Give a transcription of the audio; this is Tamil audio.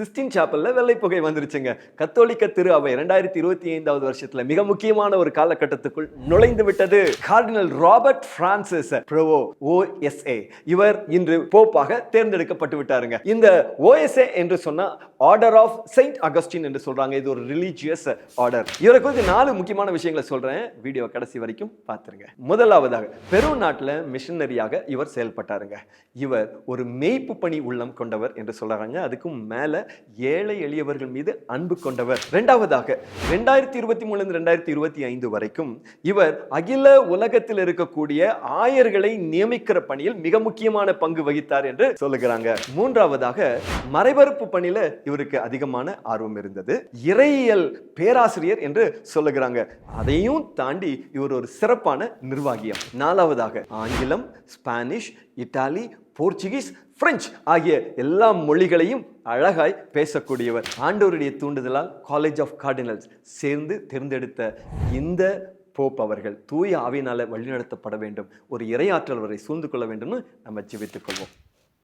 சிஸ்டின் சாப்பல்ல வெள்ளை புகை வந்துருச்சுங்க. கத்தோலிக்க திரு அவை ரெண்டாயிரத்தி இருபத்தி ஐந்தாவது வருஷத்தில் மிக முக்கியமான ஒரு காலகட்டத்துக்குள் நுழைந்து விட்டது. கார்டினல் ராபர்ட் பிரான்சிஸ் ப்ரோவோ ஓஎஸ்ஏ இவர் இன்று போப்பாக தேர்ந்தெடுக்கப்பட்டு விட்டாருங்க. இந்த ஓஎஸ்ஏ என்று சொன்னா ஆர்டர் ஆஃப் செயின்ட் அகஸ்டின் என்று சொல்றாங்க. இது ஒரு ரிலீஜியஸ் ஆர்டர் இவரை குறித்து நாலு முக்கியமான விஷயங்களை சொல்றேன். வீடியோ கடைசி வரைக்கும் பார்த்துருங்க முதலாவதாக பெரு நாட்டில் மிஷனரியாக இவர் செயல்பட்டாருங்க. இவர் ஒரு மெய்ப்பு பணி உள்ளம் கொண்டவர் என்று சொல்றாங்க. அதுக்கும் மேல ஏழை எளியவர்கள் மீது அன்பு கொண்டவர். ரெண்டாவதாக ரெண்டாயிரத்தி இருபத்தி மூணு இருந்து ரெண்டாயிரத்தி இருபத்தி ஐந்து வரைக்கும் இவர் அகில உலகத்தில் இருக்கக்கூடிய ஆயர்களை நியமிக்கிற பணியில் மிக முக்கியமான பங்கு வகித்தார் என்று சொல்லுகிறாங்க. மூன்றாவதாக மறைபரப்பு பணியில இவருக்கு அதிகமான ஆர்வம் இருந்தது. இறையியல் பேராசிரியர் என்று சொல்லுகிறாங்க. அதையும் தாண்டி இவர் ஒரு சிறப்பான நிர்வாகியம். நாலாவதாக ஆங்கிலம் ஸ்பானிஷ் இத்தாலி போர்ச்சுகீஸ் பிரெஞ்சு ஆகிய எல்லா மொழிகளையும் அழகாய் பேசக்கூடியவர். ஆண்டவருடைய தூண்டுதலால் காலேஜ் ஆஃப் கார்டினல்ஸ் சேர்ந்து தேர்ந்தெடுத்த இந்த போப் அவர்கள் தூய ஆவியினால வழிநடத்தப்பட வேண்டும். ஒரு இறையாற்றல் அவரை சூழ்ந்து கொள்ள வேண்டும்னு நம்ம ஜெபித்துக் கொள்வோம்.